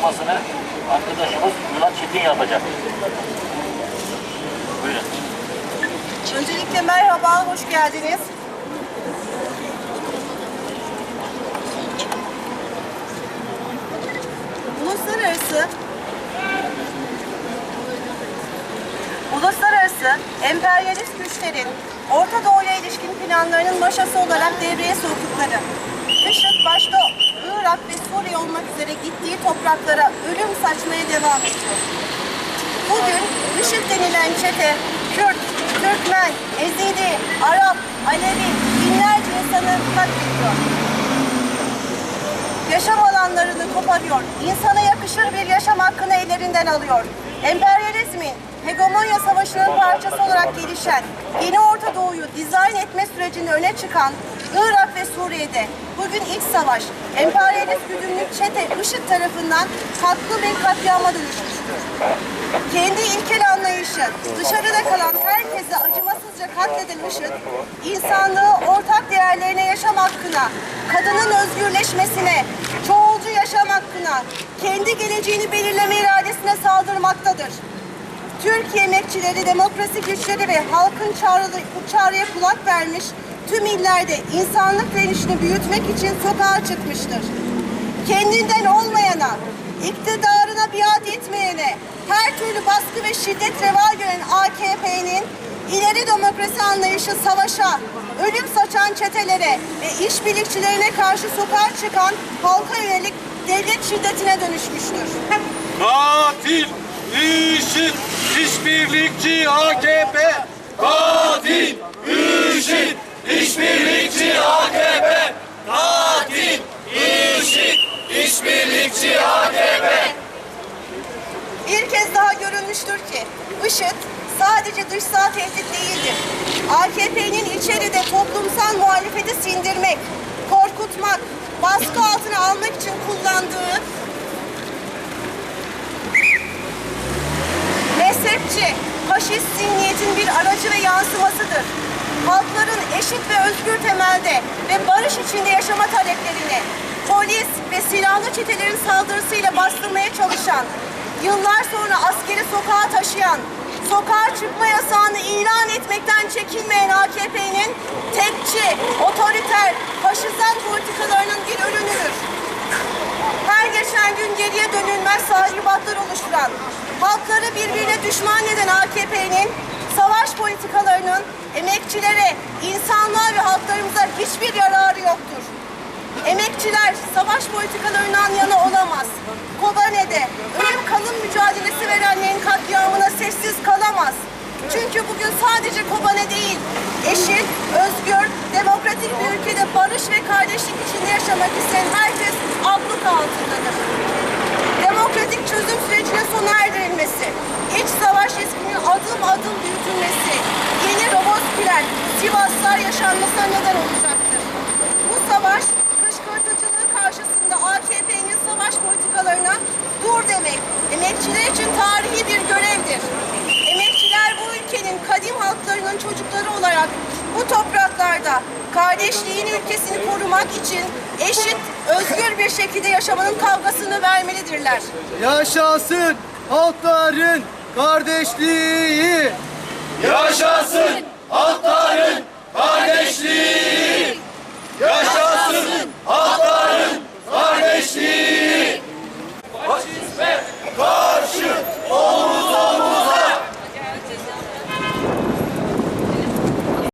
tanıtımını arkadaşımız Murat Çetin yapacak. Buyurun. Öncelikle merhaba, hoş geldiniz. Uluslararası Uluslararası emperyalist güçlerin Orta Doğu'ya ilişkin planlarının maşası olarak devreye soktukları, IŞİD başta Irak ve Suriye olmak üzere gittiği topraklara ölüm saçmaya devam ediyor. Bugün IŞİD denilen çete Kürt, Türkmen, Ezidi, Arap, Alevi, binlerce insanı katlediyor. Yaşam alanlarını koparıyor, insana yakışır bir yaşam hakkını ellerinden alıyor. Emperyalizmin hegemonya savaşının parçası olarak gelişen yeni Orta Doğu'yu dizayn etme sürecinde öne çıkan Irak ve Suriye'de bugün iç savaş, emperyalist güdümlü çete IŞİD tarafından haklı bir katliama dönüşmüştür. Kendi ilkel anlayışı, dışarıda kalan herkese acımasızca katleden IŞİD, insanlığı ortak değerlerine yaşam hakkına, kadının özgürleşmesine, çoğulcu yaşam hakkına, kendi geleceğini belirleme iradesine saldırmaktadır. Türkiye emekçileri, demokrasi güçleri ve halkın çağrı, bu çağrıya kulak vermiş, tüm illerde insanlık direnişini büyütmek için sokağa çıkmıştır. Kendinden olmayana, iktidarına biat etmeyene, her türlü baskı ve şiddet reva gören AKP'nin ileri demokrasi anlayışı savaşa, ölüm saçan çetelere ve işbirlikçilerine karşı sokağa çıkan halka yönelik devlet şiddetine dönüşmüştür. Katil, IŞİD, işbirlikçi AKP. Katil, IŞİD, işbirlikçi AKP. Katil, IŞİD, işbirlikçi AKP. Bir kez daha görülmüştür ki IŞİD sadece dışsal tehdit değildir. AKP'nin içeride toplumsal muhalefeti sindirmek, korkutmak, baskı altına almak için kullandığı mezhepçi, faşist zihniyetin bir aracı ve yansımasıdır. Halkların eşit ve özgür temelde ve barış içinde yaşama taleplerini polis ve silahlı çetelerin saldırısıyla bastırmaya çalışan, yıllar sonra askeri sokağa taşıyan, sokağa çıkma yasağını ilan etmekten çekinmeyen AKP'nin tekçi, otoriter, faşizan politikalarının bir ürünüdür her geçen gün geriye dönülmez tahribatlar oluşturan, halkları birbirine düşman eden AKP'nin savaş politikalarının emekçilere, insanlığa ve halklarımıza hiçbir yararı yoktur. Emekçiler savaş politikalarından yana olamaz. Kobane'de ölüm kalım mücadelesi verenlerin katliamına sessiz kalamaz. Çünkü bugün sadece Kobane değil, eşit, özgür, demokratik bir ülkede barış ve kardeşlik içinde yaşamak isteyen herkes abluk altındadır. Demokratik çözüm sürecine sona erdirilmesi, iç savaş adım büyütülmesi, yeni Roboskiler, Sivaslar yaşanmasına neden olacaktır. Bu savaş, kışkırtıcılığı karşısında AKP'nin savaş politikalarına dur demek, emekçiler için tarihi bir görevdir. Emekçiler bu ülkenin kadim halklarının çocukları olarak bu topraklarda kardeşliğin ülkesini korumak için eşit, özgür bir şekilde yaşamanın kavgasını vermelidirler. Yaşasın halkların kardeşliği. Yaşasın